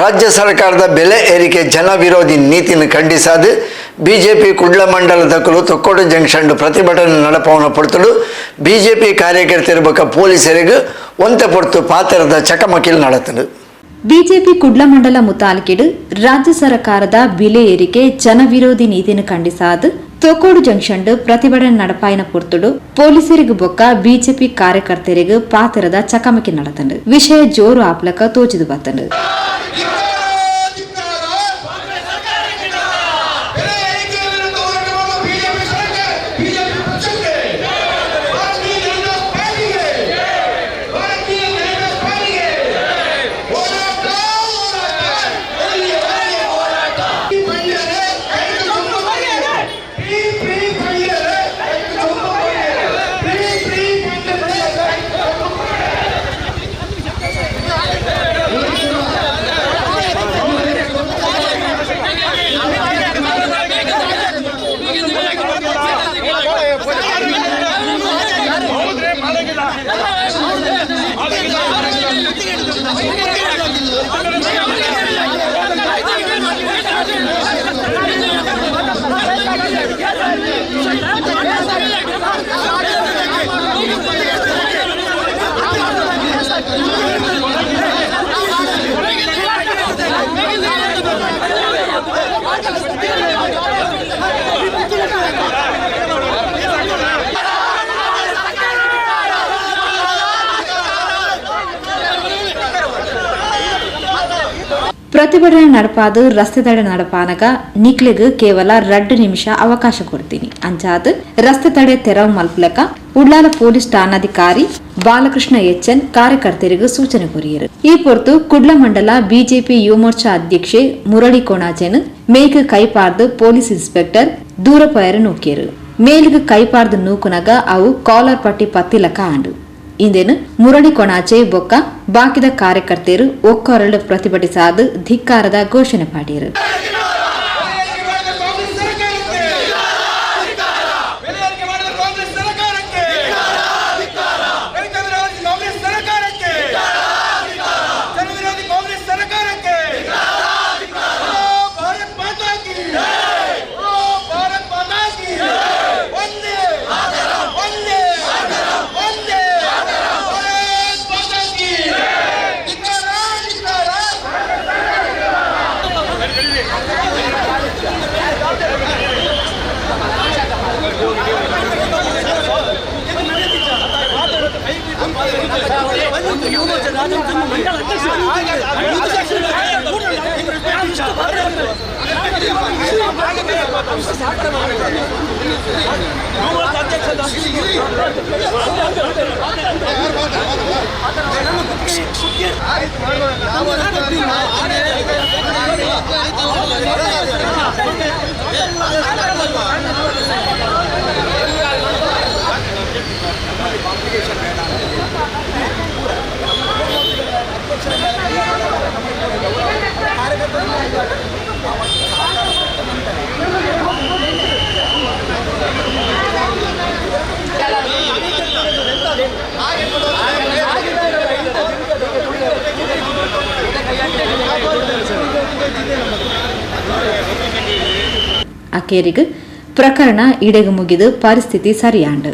ರಾಜ್ಯ ಸರ್ಕಾರದ ಬೆಲೆ ಏರಿಕೆ ಜನ ವಿರೋಧಿ ನೀತಿಯನ್ನು ಖಂಡಿಸಾது ಬಿಜೆಪಿ ಕುಡ್ಲ ಕುಲು ತೊಕ್ಕೋಡು ಜಂಕ್ಷನ್ ಪ್ರತಿಭಟನೆ ನಡಪವನ್ನು ಪೊರ್ತುಡು ಬಿಜೆಪಿ ಕಾರ್ಯಕರ್ತರು ಬೊಕ್ಕ ಪೊಲೀಸರಿಗೂ ಒಂತೆ ಪೊರ್ತು ಪಾತ್ರದ ಚಕಮಕಿಲ್ ನಡತದು ಬಿಜೆಪಿ ಕುಡ್ಲಮಂಡಲ ಮುತಾಲ್ಕಿಡು ರಾಜ್ಯ ಸರ್ಕಾರದ ಬೆಲೆ ಏರಿಕೆ ಜನವಿರೋಧಿ ನೀತಿಯನ್ನು ಖಂಡಿಸಾದು. ತೊಕೋಡು ಜಂಕ್ಷನ್ ಪ್ರತಿಭಟನೆ ನಡಪಾಯಿನ ಪುರ್ತುಡು ಪೊಲೀಸರಿಗೂ ಬೊಕ್ಕ ಬಿಜೆಪಿ ಕಾರ್ಯಕರ್ತರಿಗೂ ಪಾತ್ರದ ಚಕಮಕಿ ನಡತಂಡು. ವಿಷಯ ಜೋರು ಆಪ್ಲಕ ತೋಚಿದು ಬತ್ತಂಡು ಪ್ರತಿಭಟನೆ ನಡಪಾದು, ರಸ್ತೆ ತಡೆ ನಡಪಾನಗ ನಿಕ್ಲೆಗ್ ಕೇವಲ ಎರಡು ನಿಮಿಷ ಅವಕಾಶ ಕೊಡ್ತೀನಿ. ಅಂಚಾದ್ ರಸ್ತೆ ತಡೆ ತೆರವು ಮಲ್ಪಲಕ ಉಳ್ಳಾಲ ಪೊಲೀಸ್ ಠಾಣಾಧಿಕಾರಿ ಬಾಲಕೃಷ್ಣ ಎಚ್ಎನ್ ಕಾರ್ಯಕರ್ತರಿಗೂ ಸೂಚನೆ ಕೊರಿಯರು. ಈ ಪೊರ್ತು ಕುಡ್ಲ ಮಂಡಲ ಬಿಜೆಪಿ ಯುವಮೋರ್ಚಾ ಅಧ್ಯಕ್ಷೆ ಮುರಳಿ ಕೊಣಾಚೆನ್ ಮೇಗ್ ಕೈಪಾರ್ದು ಪೊಲೀಸ್ ಇನ್ಸ್ಪೆಕ್ಟರ್ ದೂರ ಪಯರು ನೂಕಿಯರು. ಮೇಲ್ಗ್ ಕೈಪಾರ್ದು ನೂಕುನಗ ಅವು ಕಾಲರ್ ಪಟ್ಟಿ ಪತ್ತಿಲಕ ಆಂಡು. ಇಂದೇನು? ಮುರಳಿ ಕೊಣಾಚೆ ಬೊಕ್ಕ ಬಾಕಿದ ಕಾರ್ಯಕರ್ತರು ಒಕ್ಕೊರಳು ಪ್ರತಿಭಟಿಸಾದ ಧಿಕ್ಕಾರದ ಘೋಷಣೆ ಪಾಡಿಯರು. ಅಧ್ಯಕ್ಷ ಅಕೇರಿಗ್ ಪ್ರಕರಣ ಇಡೆಗು ಮುಗಿದು ಪರಿಸ್ಥಿತಿ ಸರಿಯಾಂಡು.